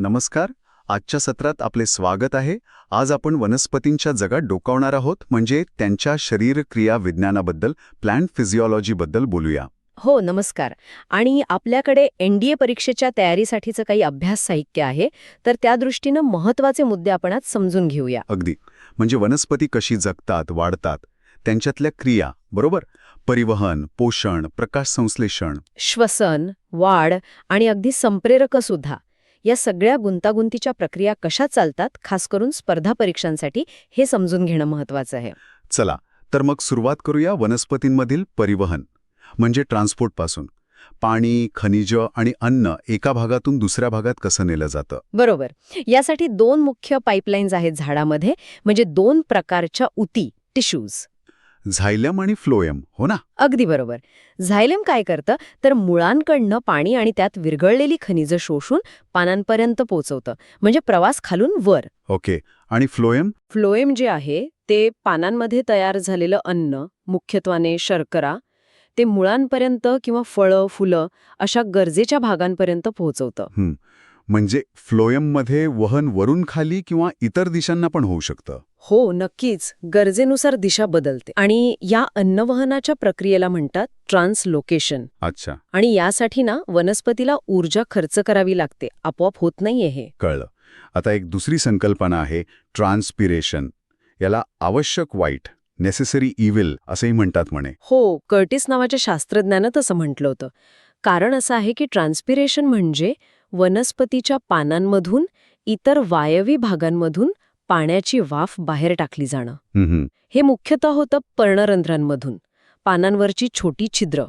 नमस्कार. आजच्या सत्रात आपले स्वागत आहे. आज आपण वनस्पतींच्या जगात डोकावणार आहोत. म्हणजे त्यांच्या शरीरक्रिया विज्ञानाबद्दल प्लॅन्ट फिजिओलॉजीबद्दल बोलूया. हो नमस्कार. आणि आपल्याकडे एनडीए परीक्षेच्या तयारीसाठीचं काही अभ्यास साहित्य आहे. तर त्या दृष्टीनं महत्त्वाचे मुद्दे आपण आज समजून घेऊया. अगदी. म्हणजे वनस्पती कशी जगतात वाढतात त्यांच्यातल्या क्रिया बरोबर? परिवहन पोषण प्रकाश संश्लेषण. श्वसन वाढ आणि अगदी संप्रेरक सुद्धा या सगळ्या गुंतागुंतीच्या प्रक्रिया कशा चालतात खास करून स्पर्धा परीक्षांसाठी हे समजून घेणं महत्वाचं आहे. चला तर मग सुरुवात करूया वनस्पतींमधील परिवहन म्हणजे ट्रान्सपोर्टपासून पाणी खनिज आणि अन्न एका भागातून दुसऱ्या भागात कसं नेलं जातं? बरोबर. यासाठी दोन मुख्य पाईपलाईन्स आहेत झाडामध्ये म्हणजे दोन प्रकारच्या उती टिश्यूज. झायलम आणि फ्लोएम हो ना? अगदी बरोबर. झायलेम काय करतं? तर मुळांकडनं पाणी आणि त्यात विरघळलेली खनिजं शोषून पानांपर्यंत पोचवतं. म्हणजे प्रवास खालून वर. ओके. आणि फ्लोएम फ्लोएम जे आहे ते पानांमध्ये तयार झालेलं अन्न मुख्यत्वाने शर्करा ते मुळांपर्यंत किंवा फळं फुलं अशा गरजेच्या भागांपर्यंत पोहोचवतं. म्हणजे फ्लोएममध्ये वहन वरून खाली किंवा इतर दिशांना पण होऊ शकतं. हो नक्कीच. गरजेनुसार दिशा बदलते. आणि या अन्नवहनाच्या प्रक्रियेला म्हणतात ट्रान्सलोकेशन. अच्छा. आणि यासाठी ना वनस्पतीला ऊर्जा खर्च करावी लागते. आपोआप होत नाहीये हे. कळलं. आता एक दुसरी संकल्पना आहे ट्रान्सपिरेशन. याला आवश्यक वाईट नेसेसरी इव्हिल असंही म्हणतात म्हणे. हो कर्टिस नावाच्या शास्त्रज्ञानं तसं म्हटलं होतं. कारण असं आहे की ट्रान्सपिरेशन म्हणजे वनस्पतीच्या पानांमधून इतर वायवी भागांमधून पाण्याची वाफ बाहेर टाकली जाणं. हे मुख्यतः होतं पर्णरंध्रांमधून पानांवरची छोटी छिद्र.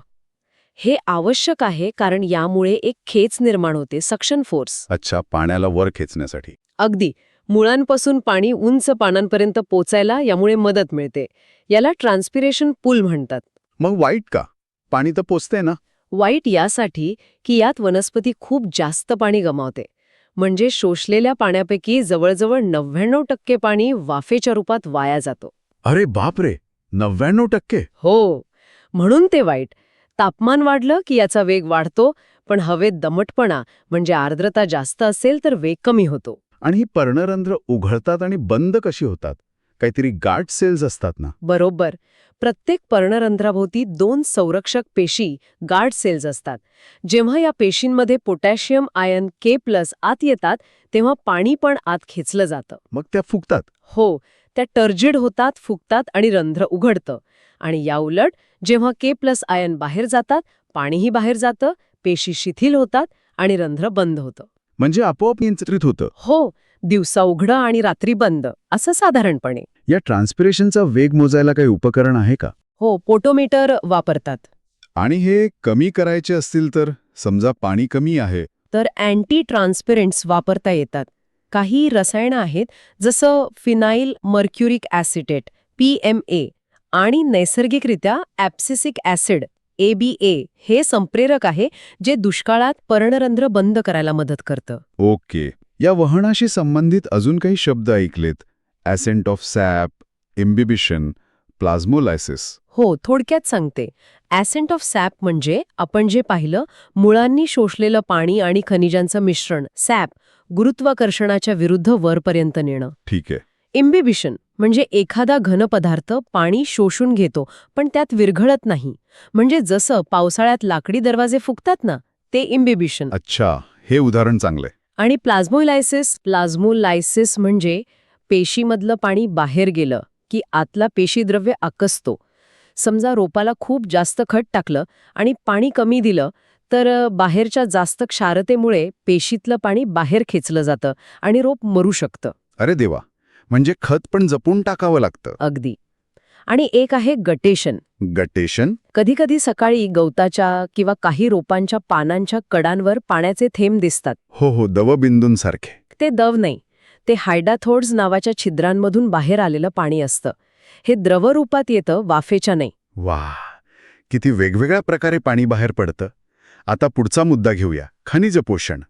हे आवश्यक आहे कारण यामुळे एक खेच निर्माण होते सक्शन फोर्स. अच्छा पाण्याला वर खेचण्यासाठी. अगदी. मुळांपासून पाणी उंच पानांपर्यंत पोचायला यामुळे मदत मिळते. याला ट्रान्सपिरेशन पूल म्हणतात. मग वाईट का? पाणी तर पोचते ना? वाईट यासाठी की यात वनस्पती खूप जास्त पाणी गमावते. म्हणजे शोषलेल्या पाण्यापैकी जवळजवळ नव्याण्णव टक्के पाणी वाफेच्या रूपात वाया जातो. अरे बापरे! नव्याण्णव टक्के? हो. म्हणून ते वाईट. तापमान वाढलं की याचा वेग वाढतो पण हवेत दमटपणा म्हणजे आर्द्रता जास्त असेल तर वेग कमी होतो. आणि ही पर्णरंध्र उघडतात आणि बंद कशी होतात? काहीतरी गार्ड सेल्स असतात ना. बरोबर. प्रत्येक पर्णरंध्राभोवती दोन संरक्षक पेशी गार्ड सेल्स असतात. जेव्हा या पेशींमध्ये पोटॅशियम आयन के प्लस आत येतात तेव्हा पाणी पण आत खेचलं जातं. मग त्या फुगतात. हो त्या टर्जिड होतात फुगतात आणि रंध्र उघडतं. आणि याउलट जेव्हा के प्लस आयन बाहेर जातात पाणीही बाहेर जातं पेशी शिथिल होतात आणि रंध्र बंद होतं. म्हणजे आपोआप नियंत्रित होतं. हो दिवसा उघडं आणि रात्री बंद असं साधारणपणे. या ट्रान्सपिरेशनचा वेग मोजायला काही उपकरण आहे का? हो पोटोमीटर वापरतात. आणि हे कमी करायचे असतील तर? समजा पाणी कमी आहे. तर अँटी ट्रान्सपेरंट्स वापरता येतात. काही रसायनं आहेत जसं phenyl mercuric acetate P M A आणि नैसर्गिकरित्या ॲप्सिसिक ॲसिड ए बी ए हे संप्रेरक आहे जे दुष्काळात पर्णरंध्र बंद करायला मदत करतं. ओके. या वहनाशी संबंधित अजून काही शब्द ऐकलेत. Ascent of sap imbibition plasmolysis हो थोडक्यात सांगते. ॲसेंट ऑफ सॅप म्हणजे आपण जे पाहिलं मुळांनी शोषलेलं पाणी आणि खनिजांचं मिश्रण सॅप गुरुत्वाकर्षणाच्या विरुद्ध वरपर्यंत नेणं. ठीक आहे. इम्बिबिशन म्हणजे एखादा घन पदार्थ पाणी शोषून घेतो पण त्यात विरघळत नाही. म्हणजे जसं पावसाळ्यात लाकडी दरवाजे फुगतात ना ते इम्बिबिशन अच्छा हे उदाहरण चांगलंय आणि प्लाझ्मोलायसिस प्लाझ्मोलायसिस म्हणजे पेशीमधलं पाणी बाहेर गेलं की आतला पेशीद्रव्य आकसतो. समजा रोपाला खूप जास्त खत टाकलं आणि पाणी कमी दिलं तर बाहेरच्या जास्त क्षारतेमुळे पेशीतलं पाणी बाहेर खेचलं जातं आणि रोप मरू शकतं. अरे देवा! म्हणजे खत पण जपून टाकावं लागतं. अगदी. आणि एक आहे गटेशन. गटेशन? कधीकधी सकाळी गवताच्या किंवा काही रोपांच्या पानांच्या कडांवर पाण्याचे थेंब दिसतात. हो हो दवबिंदूंसारखे. ते दव नाही ते हायडाथोड्स नावाच्या छिद्रांमधून बाहेर आलेलं पाणी असतं. हे द्रवरूपात येतं वाफेच्या नाही. वा किती वेगवेगळ्या प्रकारे पाणी बाहेर पडतं. आता पुढचा मुद्दा घेऊया खनिज पोषण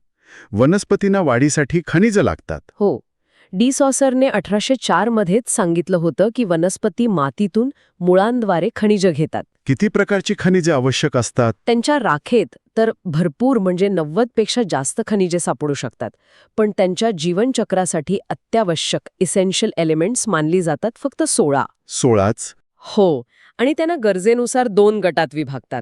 वनस्पतींना वाढीसाठी खनिज लागतात. हो. डी सॉसरने अठराशे चारमध्येच सांगितलं होतं की वनस्पती मातीतून मुळांद्वारे खनिजं घेतात. किती प्रकारची खनिजे आवश्यक असतात? त्यांच्या राखेत तर भरपूर म्हणजे नव्वदपेक्षा जास्त खनिजे सापडू शकतात पण त्यांच्या जीवनचक्रासाठी अत्यावश्यक इसेन्शियल एलिमेंट्स मानली जातात फक्त सोळा. सोळाच? हो आणि त्यांना गरजेनुसार दोन गटात विभागतात.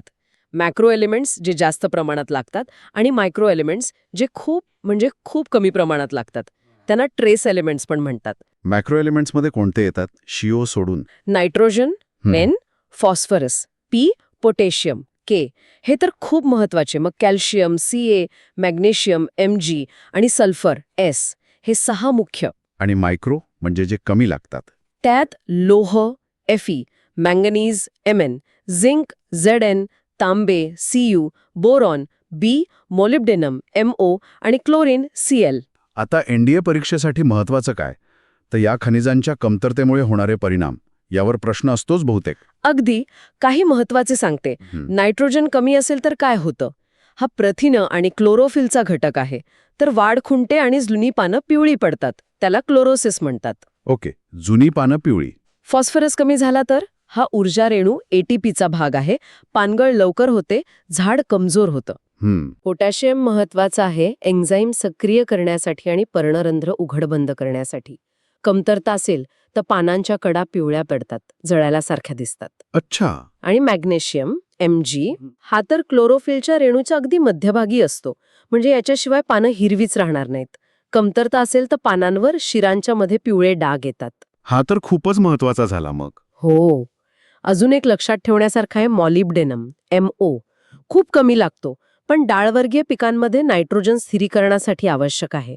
मॅक्रो एलिमेंट्स जे जास्त प्रमाणात लागतात आणि मायक्रो एलिमेंट्स जे खूप म्हणजे खूप कमी प्रमाणात लागतात. त्यांना ट्रेस एलिमेंट्स पण म्हणतात. मॅक्रो एलिमेंट्समध्ये कोणते येतात? शिओ सोडून. Nitrogen. N phosphorus P potassium K हे तर खूप महत्त्वाचे. मग calcium C A magnesium M G आणि सल्फर एस हे सहा मुख्य. आणि मायक्रो म्हणजे जे कमी लागतात. त्यात लोह F E manganese M N zinc Z N तांबे C U boron B molybdenum M O आणि क्लोरीन सी एल आता एनडीए परीक्षेसाठी महत्वाचं काय? तर या खनिजांच्या कमतरतेमुळे होणारे परिणाम यावर प्रश्न असतोच बहुतेक. अगदी. काही महत्त्वाचे सांगते. नायट्रोजन कमी असेल तर काय होतं? हा प्रथिनं आणि क्लोरोफिलचा घटक आहे. तर वाढ खुंटे आणि जुनी पानं पिवळी पडतात. त्याला क्लोरोसिस म्हणतात. ओके. जुनी पानं पिवळी. फॉस्फरस कमी झाला तर? हा ऊर्जा रेणू एटीपीचा भाग आहे. पानगळ लवकर होते. झाड कमजोर होतं. पोटॅशियम महत्त्वाचा आहे एन्झाईम सक्रिय करण्यासाठी आणि पर्णरंध्र उघड बंद करण्यासाठी. कमतरता असेल तर पानांच्या कडा पिवळ्या पडतात जळाल्यासारख्या दिसतात. अच्छा. आणि मॅग्नेशियम एम जी हा तर क्लोरोफिलच्या रेणूच्या अगदी मध्यभागी असतो. म्हणजे याच्याशिवाय पानं हिरवीच राहणार नाहीत. कमतरता असेल तर पानांवर शिरांच्या मध्ये पिवळे डाग येतात. हा तर खूपच महत्त्वाचा झाला मग. हो. अजून एक लक्षात ठेवण्यासारखं आहे मॉलिब्डेनम एम ओ खूप कमी लागतो. पण डाळवर्गीय पिकांमध्ये नायट्रोजन स्थिरीकरणासाठी आवश्यक आहे.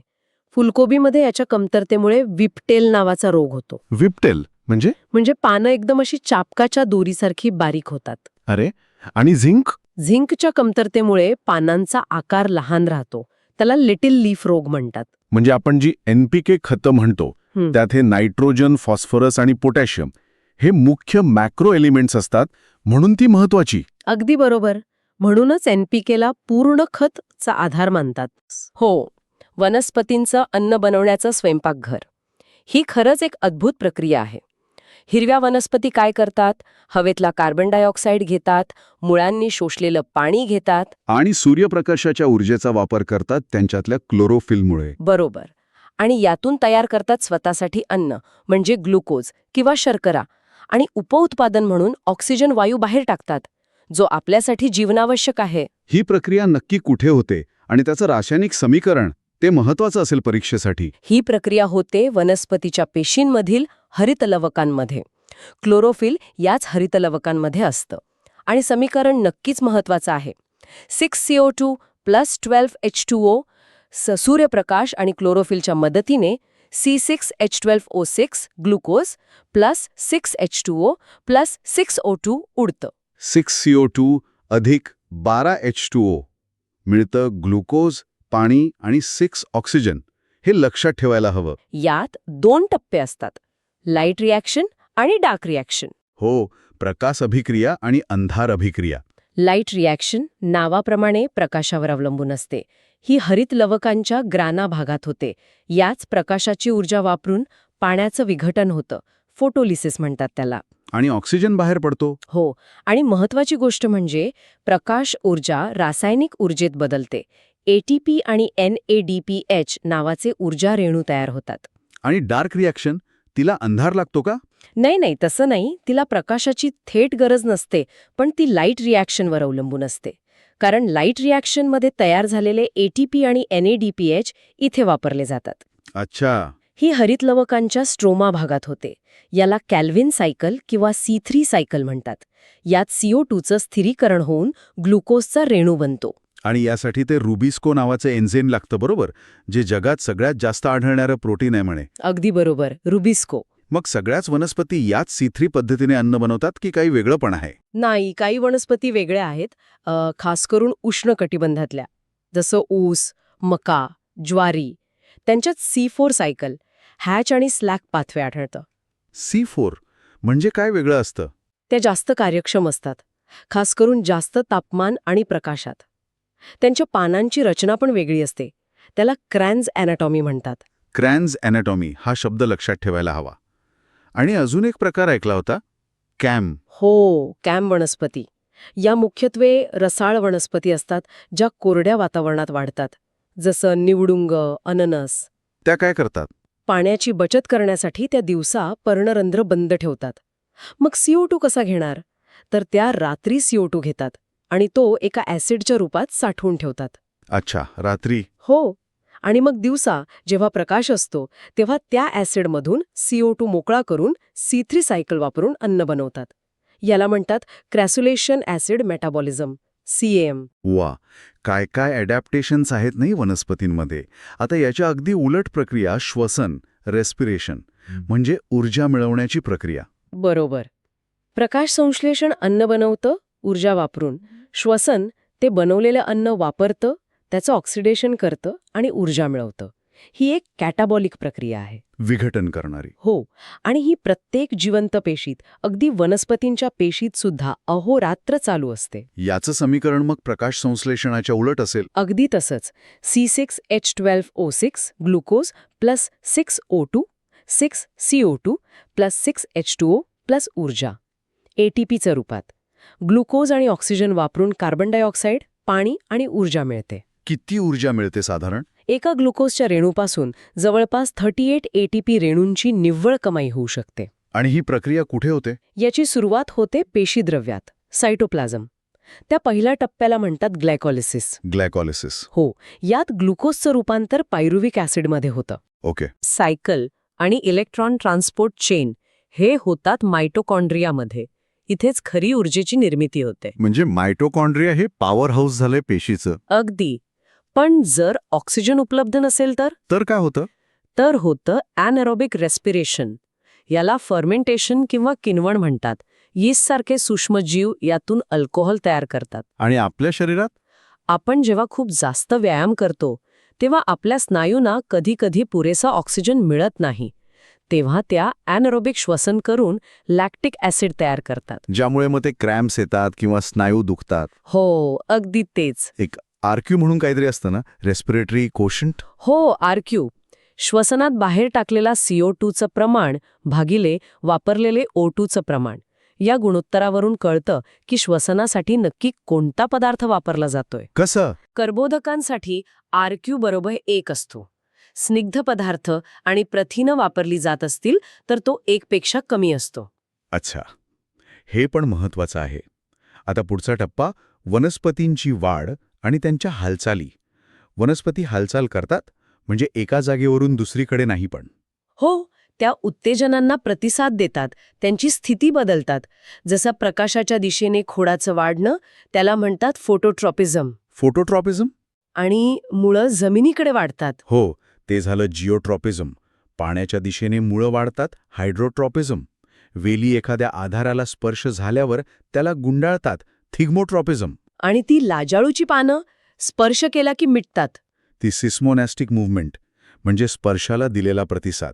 फुलकोबीमध्ये याच्या कमतरतेमुळे विपटेल नावाचा रोग होतो. विपटेल? म्हणजे? म्हणजे पानं एकदम अशी चापकाच्या दोरीसारखी बारीक होतात. अरे आणि झिंक? झिंकच्या कमतरतेमुळे पानांचा आकार लहान राहतो. त्याला लिटिल लीफ रोग म्हणतात. म्हणजे आपण जी एनपीके खतं म्हणतो. त्यात हे नायट्रोजन फॉस्फरस आणि पोटॅशियम हे मुख्य मॅक्रो एलिमेंट्स असतात म्हणून ती महत्वाची अगदी बरोबर. म्हणूनच एनपीकेला पूर्ण खतचा आधार मानतात. हो वनस्पतींचं अन्न बनवण्याचं स्वयंपाकघर. ही खरंच एक अद्भुत प्रक्रिया आहे. हिरव्या वनस्पती काय करतात? हवेतला कार्बन डायऑक्साईड घेतात मुळांनी शोषलेलं पाणी घेतात. आणि सूर्यप्रकाशाच्या ऊर्जेचा वापर करतात त्यांच्यातल्या क्लोरोफिलमुळे. बरोबर. आणि यातून तयार करतात स्वतःसाठी अन्न म्हणजे ग्लुकोज किंवा शर्करा. आणि उपउत्पादन म्हणून ऑक्सिजन वायू बाहेर टाकतात. जो आपल्यासाठी जीवनावश्यक आहे. ही प्रक्रिया नक्की कुठे होते आणि त्याचं रासायनिक समीकरण ते महत्वाचं असेल परीक्षेसाठी? ही प्रक्रिया होते वनस्पतीच्या पेशींमधील हरितलवकांमध्ये. क्लोरोफिल याच हरितलवकांमध्ये असतं. आणि समीकरण नक्कीच महत्वाचं आहे. Six C O two plus twelve H two O सूर्यप्रकाश आणि क्लोरोफिलच्या मदतीने C six H twelve O six glucose plus six H two O plus six O two उडतं. Six C O two अधिक बारा एच टू ओ. मिळतं ग्लुकोज पाणी आणि six oxygen. हे लक्षात ठेवायला हवं. यात दोन टप्पे असतात. लाइट रिॲक्शन आणि डार्क रिॲक्शन. हो प्रकाश अभिक्रिया आणि अंधार अभिक्रिया. लाइट रिॲक्शन नावाप्रमाणे प्रकाशावर अवलंबून असते. ही हरित लवकांच्या ग्राना भागात होते. याच प्रकाशाची ऊर्जा वापरून पाण्याचं विघटन होतं. फोटोलिसिस म्हणतात त्याला. आणि ऑक्सिजन बाहेर पडतो? हो. आणि महत्वाची गोष्ट म्हणजे प्रकाश ऊर्जा रासायनिक ऊर्जेत बदलते. एटीपी आणि एन नावाचे ऊर्जा रेणू तयार होतात. आणि डार्क रिॲक्शन? तिला अंधार लागतो का? नाही नाही तसं नाही. तिला प्रकाशाची थेट गरज नसते पण ती लाइट रिॲक्शनवर अवलंबून असते. कारण लाइट रिॲक्शनमध्ये तयार झालेले एटीपी आणि एनएडीपीएच इथे वापरले जातात. अच्छा. ही हरितलवकांच्या स्ट्रोमा भागात होते. याला कॅल्व्हिन सायकल किंवा सी थ्री सायकल म्हणतात. यात सीओ टूचं स्थिरीकरण होऊन ग्लुकोजचा रेणू बनतो. आणि यासाठी ते रुबिस्को नावाचं एन्झेम लागतं बरोबर? जे जगात सगळ्यात जास्त आढळणारं प्रोटीन आहे म्हणे. अगदी बरोबर. रुबिस्को. मग सगळ्याच वनस्पती याच सी थ्री पद्धतीने अन्न बनवतात की काही वेगळं पण आहे? नाही काही वनस्पती वेगळ्या आहेत खास करून उष्णकटिबंधातल्या. जसं ऊस मका ज्वारी त्यांच्यात सी फोर सायकल हॅच आणि स्लॅक पाथवे आढळतं. सी फोर म्हणजे काय वेगळं असतं? त्या जास्त कार्यक्षम असतात खास करून जास्त तापमान आणि प्रकाशात. त्यांच्या पानांची रचना पण वेगळी असते त्याला क्रॅन्स ॲनाटॉमी म्हणतात. क्रॅन्स ॲनाटॉमी हा शब्द लक्षात ठेवायला हवा. आणि अजून एक प्रकार ऐकला होता कॅम. हो कॅम वनस्पती. या मुख्यत्वे रसाळ वनस्पती असतात ज्या कोरड्या वातावरणात वाढतात. जसं निवडुंग अननस. त्या काय करतात? पाण्याची बचत करण्यासाठी त्या दिवसा पर्णरंध्र बंद ठेवतात. मग सीओ टू कसा घेणार? तर त्या रात्री सीओ टू घेतात आणि तो एका ॲसिडच्या रूपात साठवून ठेवतात. अच्छा रात्री. हो आणि मग दिवसा जेव्हा प्रकाश असतो तेव्हा त्या ॲसिडमधून सीओ टू मोकळा करून सी थ्री सायकल वापरून अन्न बनवतात. याला म्हणतात क्रॅसुलेशन ॲसिड मेटाबॉलिझम. सीएम वा. काय काय अडॅप्टेशन्स आहेत नाही वनस्पतींमध्ये? आता याच्या अगदी उलट प्रक्रिया श्वसन रेस्पिरेशन म्हणजे ऊर्जा मिळवण्याची प्रक्रिया. बरोबर. प्रकाश संश्लेषण अन्न बनवतं ऊर्जा वापरून. श्वसन ते बनवलेलं अन्न वापरतं त्याचं ऑक्सिडेशन करतं आणि ऊर्जा मिळवतं. ही एक कॅटाबॉलिक प्रक्रिया आहे. विघटन करणारी. हो. आणि ही प्रत्येक जिवंत पेशीत अगदी वनस्पतींच्या पेशीत सुद्धा अहोरात्र चालू असते. याचं समीकरण मग प्रकाश संश्लेषणाच्या उलट असेल. अगदी तसंच. C six H twelve O six glucose plus six O two six C O two plus six H two O plus ऊर्जा. एटीपीच्या रूपात. ग्लुकोज आणि ऑक्सिजन वापरून कार्बन डायऑक्साईड पाणी आणि ऊर्जा मिळते. किती ऊर्जा मिळते साधारण? एका ग्लुकोजच्या रेणूपासून जवळपास थर्टी एट एटीपी रेणूंची निव्वळ कमाई होऊ शकते. आणि ही प्रक्रिया कुठे होते? याची सुरुवात होते पेशीद्रव्यात सायटोप्लाझम. त्या पहिल्या टप्प्याला म्हणतात ग्लायकॉलिसिस. ग्लायकॉलिसिस. हो यात ग्लुकोजचं रूपांतर पायरुविक ॲसिडमध्ये होतं. ओके. सायकल आणि इलेक्ट्रॉन ट्रान्सपोर्ट चेन हे होतात मायटोकॉन्ड्रियामध्ये इथेच खरी ऊर्जेची निर्मिती होते. म्हणजे मायटोकॉन्ड्रिया हे पॉवर हाऊस झालंय पेशीचं. अगदी. पण जर ऑक्सिजन उपलब्ध नसेल तर? तर काय होतं? तर होतं ॲनएरोबिक रेस्पिरेशन. याला फर्मेंटेशन किंवा किनवण म्हणतात. यीस्टसारखे सूक्ष्मजीव यातून अल्कोहोल तयार करतात. आणि आपल्या शरीरात? आपण जेव्हा खूप जास्त व्यायाम करतो तेव्हा आपल्या स्नायूंना कधीकधी पुरेसा ऑक्सिजन मिळत नाही. तेव्हा त्या ॲनरोबिक श्वसन करून लॅक्टिक ॲसिड तयार करतात. ज्यामुळे मग ते क्रॅम्प्स येतात किंवा स्नायू दुखतात. हो अगदी तेच. एक आरक्यू म्हणून काहीतरी असतं ना? रेस्पिरेटरी कोशंट हो आरक्यू श्वसनात बाहेर टाकलेला सीओ टूचं प्रमाण भागिले वापरलेले ओ टूचं प्रमाण. या गुणोत्तरावरून कळतं की श्वसनासाठी नक्की कोणता पदार्थ वापरला जातोय. कसं? कर्बोदकांसाठी आरक्यू बरोबर एक असतो. स्निग्ध पदार्थ आणि प्रथिनं वापरली जात असतील तर तो एकपेक्षा कमी असतो. अच्छा. हे पण महत्वाचं आहे. आता पुढचा टप्पा वनस्पतींची वाढ आणि त्यांच्या हालचाली. वनस्पती हालचाल करतात म्हणजे एका जागेवरून दुसरीकडे नाही पण. हो त्या उत्तेजनांना प्रतिसाद देतात त्यांची स्थिती बदलतात. जसं प्रकाशाच्या दिशेने खोडाचं वाढणं त्याला म्हणतात फोटोट्रॉपिझम. फोटोट्रॉपिझम? आणि मुळं जमिनीकडे वाढतात. हो ते झालं जिओट्रॉपिझम. पाण्याच्या दिशेने मुळं वाढतात हायड्रोट्रॉपिझम. वेली एखाद्या आधाराला स्पर्श झाल्यावर त्याला गुंडाळतात थिग्मोट्रॉपिझम. आणि ती लाजाळूची पानं स्पर्श केला की मिटतात. ती सिस्मोनॅस्टिक मुव्हमेंट म्हणजे स्पर्शाला दिलेला प्रतिसाद.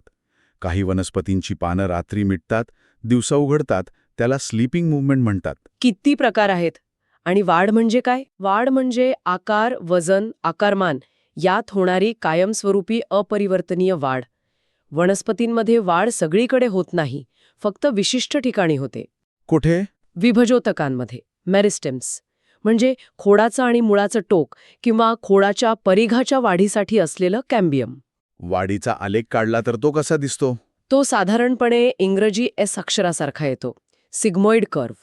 काही वनस्पतींची पानं रात्री मिटतात दिवसा उघडतात त्याला स्लीपिंग मुव्हमेंट म्हणतात. किती प्रकार आहेत. आणि वाढ म्हणजे काय? वाढ म्हणजे आकार वजन आकारमान यात होणारी कायमस्वरूपी अपरिवर्तनीय वाढ. वनस्पतींमध्ये वाढ सगळीकडे होत नाही फक्त विशिष्ट ठिकाणी होते. कुठे? विभजोतकांमध्ये मेरिस्टेम्स. म्हणजे खोडाचं आणि मुळाचं टोक किंवा खोडाच्या परिघाच्या वाढीसाठी असलेलं कॅम्बियम. वाढीचा आलेख काढला तर तो कसा दिसतो? तो साधारणपणे इंग्रजी एस अक्षरासारखा येतो. सिग्मॉइड कर्व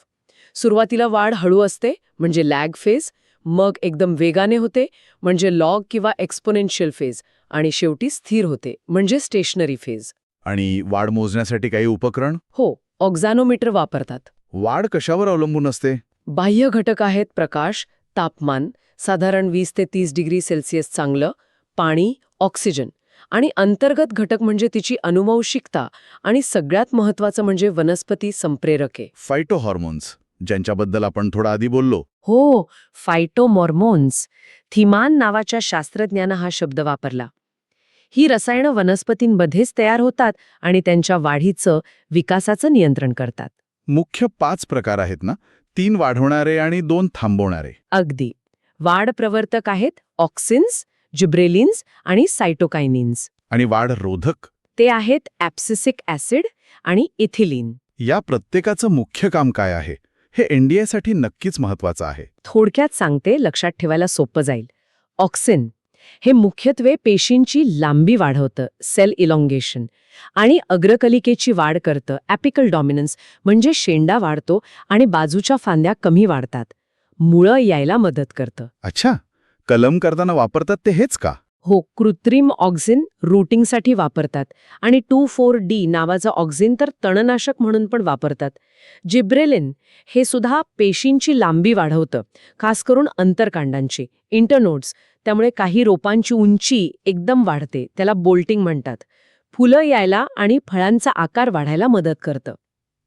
सुरुवातीला वाढ हळू असते म्हणजे लॅग फेज मग एकदम वेगाने होते म्हणजे लॉग किंवा एक्सपोनेन्शियल फेज आणि शेवटी स्थिर होते म्हणजे स्टेशनरी फेज. आणि वाढ मोजण्यासाठी काही उपकरण? हो ऑक्झॅनोमीटर वापरतात. वाढ कशावर अवलंबून असते? बाह्य घटक आहेत प्रकाश तापमान साधारण वीस ते तीस डिग्री सेल्सिअस चांगलं पाणी ऑक्सिजन. आणि अंतर्गत घटक म्हणजे तिची अनुवंशिकता आणि सगळ्यात महत्वाचं म्हणजे वनस्पती संप्रेरके. फायटो हॉर्मोन्स ज्यांच्याबद्दल आपण थोडा आधी बोललो. हो फायटोमॉर्मोन्स थिमान नावाच्या शास्त्रज्ञानं हा शब्द वापरला. ही रसायनं वनस्पतींमध्येच तयार होतात आणि त्यांच्या वाढीचं विकासाचं नियंत्रण करतात. मुख्य पाच प्रकार आहेत ना? तीन वाढवणारे आणि दोन थांबवणारे. अगदी. वाढ प्रवर्तक आहेत ऑक्सिन्स जिब्रेलिन्स आणि सायटोकायनिन्स आणि वाढ रोधक. ते आहेत ॲप्सिसिक ॲसिड आणि इथिलीन. या प्रत्येकाचं मुख्य काम काय आहे? हे एनडीएसाठी नक्कीच महत्वाचं आहे. थोडक्यात सांगते लक्षात ठेवायला सोपं जाईल. ऑक्सिन हे मुख्यत्वे पेशींची लांबी वाढवतं सेल इलॉंगेशन आणि अग्रकलिकेची वाढ करतं ॲपिकल डॉमिनन्स म्हणजे शेंडा वाढतो आणि बाजूच्या फांद्या कमी वाढतात. मुळं यायला मदत करतं. अच्छा. कलम करताना वापरतात ते हेच का? हो कृत्रिम ऑक्झिन रूटिंगसाठी वापरतात. आणि टू फोर डी नावाचं ऑक्झिन तर तणनाशक म्हणून पण वापरतात. जिब्रेलिन हे सुद्धा पेशींची लांबी वाढवतं खास करून अंतरकांडांची इंटरनोड्स. त्यामुळे काही रोपांची उंची एकदम वाढते त्याला बोल्टिंग म्हणतात. फुलं यायला आणि फळांचा आकार वाढायला मदत करतं.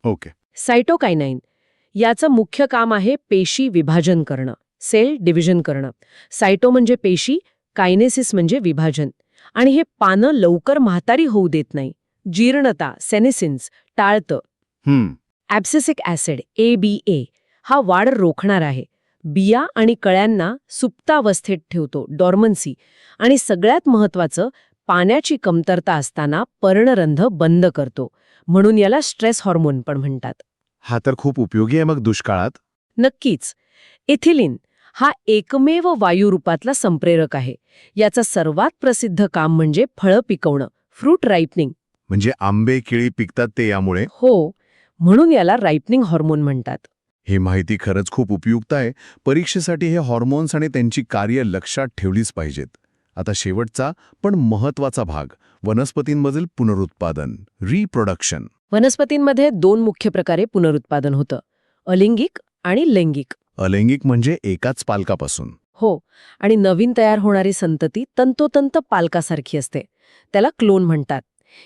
ओके. सायटोकायनाईन याचं मुख्य काम आहे पेशी विभाजन करणं सेल डिव्हिजन करणं. सायटो म्हणजे पेशी कायनेसिस म्हणजे विभाजन. आणि हे पानं लवकर म्हातारी होऊ देत नाही. जीर्णता सेनेसिन्स टाळतं. ॲब्सिसिक ॲसिड ए बी ए हा वाढ रोखणार आहे. बिया आणि कळ्यांना सुप्तावस्थेत ठेवतो डॉर्मन्सी. आणि सगळ्यात महत्वाचं पाण्याची कमतरता असताना पर्णरंध्र बंद करतो. म्हणून याला स्ट्रेस हॉर्मोन पण म्हणतात. हा तर खूप उपयोगी आहे मग दुष्काळात? नक्कीच. इथिलीन हा एकमेव वायुरूपातला संप्रेरक आहे. याचं सर्वात प्रसिद्ध काम म्हणजे फळं पिकवणं फ्रूट राईपनिंग म्हणजे आंबे केळी पिकतात ते यामुळे? हो म्हणून याला राईपनिंग हॉर्मोन म्हणतात. ही माहिती खरंच खूप उपयुक्त आहे. परीक्षेसाठी हे हॉर्मोन्स आणि त्यांची कार्य लक्षात ठेवलीच पाहिजेत. आता शेवटचा पण महत्त्वाचा भाग वनस्पतींमधील पुनरुत्पादन रिप्रोडक्शन वनस्पतींमध्ये दोन मुख्य प्रकारे पुनरुत्पादन होतं अलिंगिक आणि लैंगिक. अलैंगिक म्हणजे एकाच पालकापासून. हो आणि नवीन तयार होणारी संतती तंतोतंत पालकासारखी असते. त्याला क्लोन म्हणतात.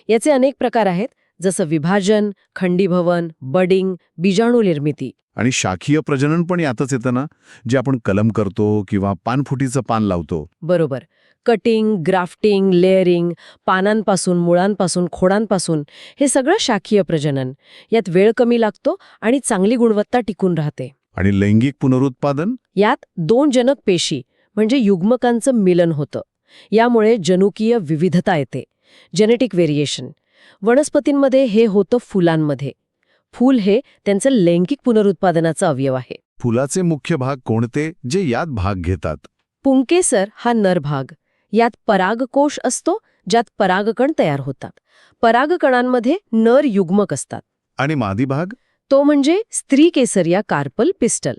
याचे अनेक प्रकार आहेत जसं विभाजन खंडीभवन बडिंग बीजाणू निर्मिती. आणि शाखीय प्रजनन पण यातच येतं ना? जे आपण कलम करतो किंवा पानफुटीचं पान लावतो. बरोबर. कटिंग ग्राफ्टिंग लेअरिंग पानांपासून मुळांपासून खोडांपासून हे सगळं शाखीय प्रजनन. यात वेळ कमी लागतो आणि चांगली गुणवत्ता टिकून राहते. आणि लैंगिक पुनरुत्पादन? यात दोन जनक पेशी म्हणजे युग्मकांचं मिलन होतं. यामुळे जनुकीय विविधता येते. जेनेटिक व्हेरिएशन वनस्पतींमध्ये हे होतं फुलांमध्ये. फूल हे त्यांचं लैंगिक पुनरुत्पादनाचा अवयव आहे. फुलाचे मुख्य भाग कोणते जे यात भाग घेतात? पुंकेसर हा नरभाग यात परागकोश असतो ज्यात परागकण तयार होतात. परागकणांमध्ये नर युग्मक असतात. आणि मादी भाग? तो म्हणजे स्त्री केसरिया कार्पल पिस्टल.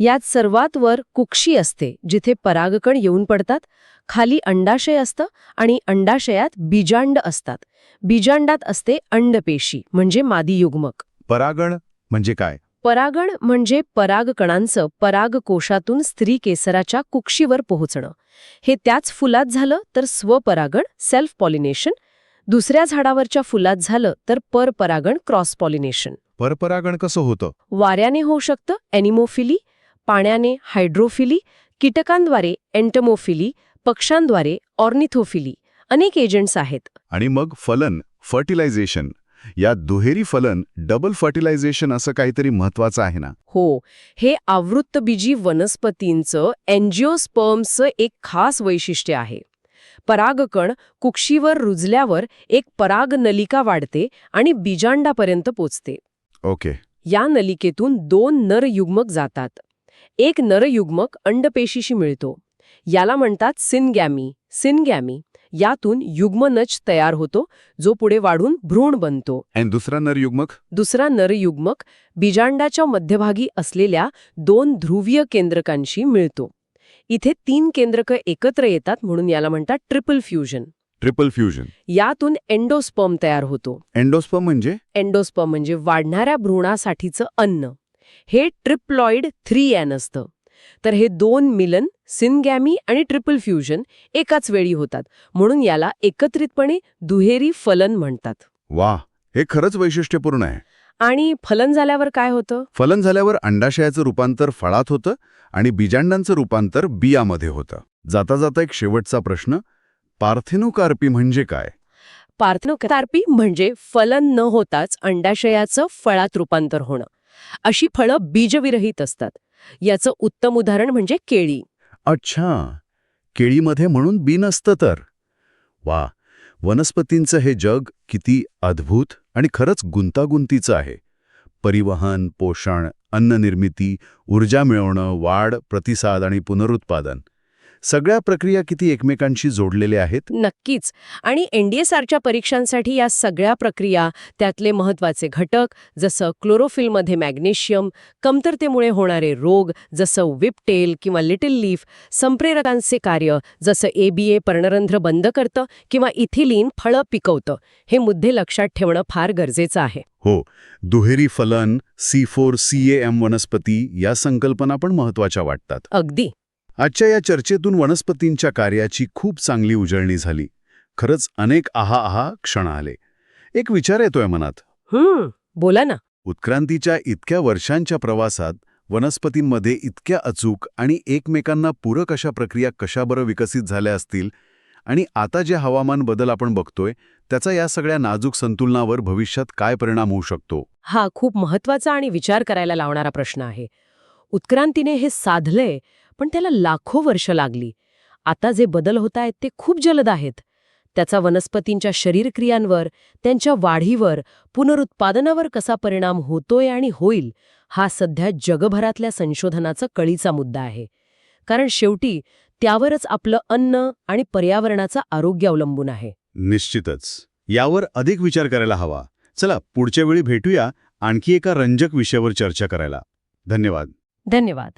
यात सर्वात वर कुक्षी असते जिथे परागकण येऊन पडतात खाली अंडाशय असतं आणि अंडाशयात बीजांड असतात. बीजांडात असते अंडपेशी म्हणजे मादी युग्मक. परागण म्हणजे काय? परागण म्हणजे परागकणांचं परागकोशातून स्त्री केसराच्या कुक्षीवर पोहोचणं. हे त्याच फुलात झालं तर स्वपरागण सेल्फ पॉलिनेशन दुसऱ्या झाडावरच्या फुलात झालं तर परपरागण क्रॉस पॉलिनेशन परपरागण कसं होतं? वाऱ्याने होऊ शकतं ॲनिमोफिली पाण्याने हायड्रोफिली कीटकांद्वारे एंटमोफिली पक्ष्यांद्वारे ऑर्निथोफिली अनेक एजंट्स आहेत. आणि मग फलन फर्टिलायझेशन. या दुहेरी फलन डबल फर्टिलायझेशन असं काहीतरी महत्वाचं आहे ना? हो हे आवृत्तबीजी वनस्पतींचं एन्जिओस्पर्म्सचं एक खास वैशिष्ट्य आहे. परागकण कुक्षीवर रुजल्यावर एक परागनलिका वाढते आणि बीजांडापर्यंत पोचते. ओके. या नलिकेतून दोन नरयुग्मक जातात. एक नरयुग्मक अंडपेशीशी मिळतो. याला म्हणतात सिनगॅमी. सिनगॅमी यातून युग्मनच तयार होतो जो पुढे वाढून भ्रूण बनतो. आणि दुसरा नरयुग्मक? दुसरा नरयुग्मक बीजांडाच्या मध्यभागी असलेल्या दोन ध्रुवीय केंद्रकांशी मिळतो. इथे तीन केंद्रकं एकत्र येतात म्हणून याला म्हणतात ट्रिपल फ्युजन. Triple fusion. यातून एंडोस्पर्म तयार होतो. एन्डोस्पर्म म्हणजे? एंडोस्पर्म म्हणजे वाढणाऱ्या भ्रूणासाठीचं अन्न. हे ट्रिप्लॉइड थ्री एन असतं. तर हे दोन मिलन सिनगॅमी आणि ट्रिपल फ्युजन एकाच वेळी होतात. म्हणून याला एकत्रितपणे दुहेरी फलन म्हणतात. वा हे खरंच वैशिष्ट्यपूर्ण आहे. आणि फलन झाल्यावर काय होतं? फलन झाल्यावर अंडाशयाचं रूपांतर फळात होतं आणि बीजांडांचं रूपांतर बियामध्ये होतं. जाता जाता एक शेवटचा प्रश्न पार्थिनोकार्पी म्हणजे काय? पार्थनोकार्पी म्हणजे फलन न होताच अंडाशयाचं फळात रूपांतर होणं. अशी फळं बीजविरहित असतात. याचं उत्तम उदाहरण म्हणजे केळी. अच्छा. केळीमध्ये म्हणून बी नसतं तर? वा. वनस्पतींचं हे जग किती अद्भुत आणि खरंच गुंतागुंतीचं आहे. परिवहन पोषण अन्ननिर्मिती ऊर्जा मिळवणं वाढ प्रतिसाद आणि पुनरुत्पादन. सगळ्या प्रक्रिया किती एकमेकांशी जोडलेल्या आहेत? नक्कीच. आणि एनडीएसआरच्या परीक्षांसाठी या सगळ्या प्रक्रिया त्यातले महत्त्वाचे घटक जसं क्लोरोफिलमध्ये मॅग्नेशियम कमतरतेमुळे होणारे रोग जसं विपटेल किंवा लिटिल लीफ संप्रेरकांचे कार्य जसं एबीए पर्णरंध्र बंद करतं किंवा इथिलीन फळं पिकवतं हे मुद्दे लक्षात ठेवणं फार गरजेचं आहे. हो. दुहेरी फलन सी फोर सी एम वनस्पती या संकल्पना पण महत्त्वाच्या वाटतात. अगदी. आजच्या या चर्चेतून वनस्पतींच्या कार्याची खूप चांगली उजळणी झाली. खरंच अनेक आहा आहा क्षण आले. एक विचार येतोय मनात. हम्म बोला ना. उत्क्रांतीच्या इतक्या वर्षांच्या प्रवासात वनस्पतींमध्ये इतक्या अचूक आणि एकमेकांना पूरक अशा प्रक्रिया कशा बरं विकसित झाल्या असतील आणि आता जे हवामान बदल आपण बघतोय त्याचा या सगळ्या नाजूक संतुलनावर भविष्यात काय परिणाम होऊ शकतो? हा खूप महत्त्वाचा आणि विचार करायला लावणारा प्रश्न आहे. उत्क्रांतीने हे साधलंय पण त्याला लाखो वर्ष लागली. आता जे बदल होत आहेत ते खूप जलद आहेत. त्याचा वनस्पतींच्या शरीरक्रियांवर त्यांच्या वाढीवर पुनरुत्पादनावर कसा परिणाम होतोय आणि होईल हा सध्या जगभरातल्या संशोधनाचा कळीचा मुद्दा आहे. कारण शेवटी त्यावरच आपलं अन्न आणि पर्यावरणाचं आरोग्य अवलंबून आहे. निश्चितच. यावर अधिक विचार करायला हवा. चला पुढच्या वेळी भेटूया आणखी एका रंजक विषयावर चर्चा करायला. धन्यवाद. धन्यवाद.